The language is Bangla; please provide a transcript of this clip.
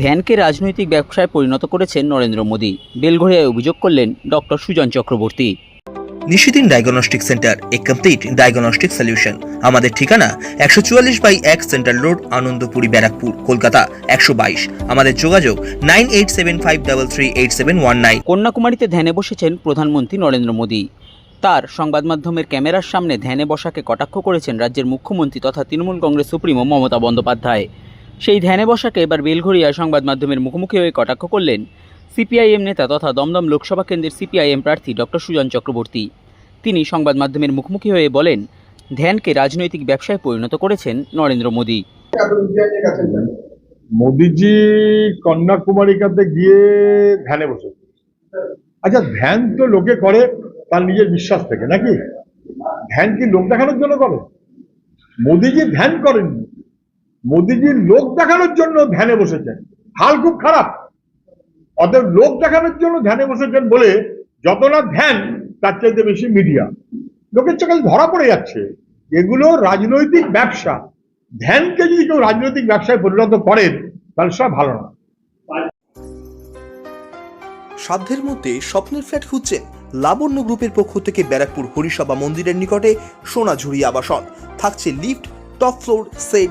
ধ্যানকে রাজনৈতিক ব্যবসায় পরিণত করেছেন নরেন্দ্র মোদী। বেলঘরিয়ায় অভিযোগ করলেন doctor Sujan Chakraborty. Nishidin diagnostic centre এ কমপ্লিট ডায়াগনস্টিক সলিউশন। আমাদের ঠিকানা একশো চুয়াল্লিশ বাই এক সেন্ট্রাল রোড আনন্দপুরি ব্যারাকপুর কলকাতা একশো বাইশ। আমাদের যোগাযোগ nine eight seven five double three eight seven one nine. কন্যাকুমারীতে ধ্যানে বসেছেন প্রধানমন্ত্রী নরেন্দ্র মোদী। তার সংবাদ মাধ্যমের ক্যামেরার সামনে ধ্যানে বসাকে কটাক্ষ করেছেন রাজ্যের মুখ্যমন্ত্রী তথা তৃণমূল কংগ্রেস সুপ্রিমো মমতা বন্দ্যোপাধ্যায়। সেই ধ্যানে বসাকে এবার বেলঘরিয়ায় সংবাদ মাধ্যমের মুখোমুখি হয়ে কটাক্ষ করলেন সিপিআইএম নেতা তথা দমদম লোকসভা কেন্দ্রের সিপিআইএম প্রার্থী ডক্টর সুজন চক্রবর্তী। তিনি সংবাদ মাধ্যমের মুখোমুখি হয়ে বলেন, ধ্যানকে রাজনৈতিক ব্যবসায় পরিণত করেছেন নরেন্দ্র মোদী। মোদিজি কন্যাকুমারিকাতে গিয়ে ধ্যানে বসে। আচ্ছা ধ্যান তো লোকে করে, তার নিজের বিশ্বাস থেকে, নাকি? ধ্যান কি লোক দেখানোর জন্য করে? মোদিজি ধ্যান করেননি। মোদিজি লোক দেখানোর জন্য ধ্যানে বসেছেন। হাল খুব খারাপ। অতএব লোক দেখানোর জন্য ধ্যানে বসেছেন বলে যত না ধ্যান, তার চাইতে বেশি মিডিয়া। লোকের চোখে ধরা পড়ে যাচ্ছে। এগুলো রাজনৈতিক ব্যবসা। ধ্যানকে যদি কেউ রাজনৈতিক ব্যবসায় পরিণত করেন তাহলে সব ভালো না। সাধ্যের মধ্যে স্বপ্নের ফ্ল্যাট খুঁজছেন লাবণ্য গ্রুপের পক্ষ থেকে ব্যারাকপুর হরিসভা মন্দিরের নিকটে সোনাঝুরি আবাসন। থাকছে lift, top floor, set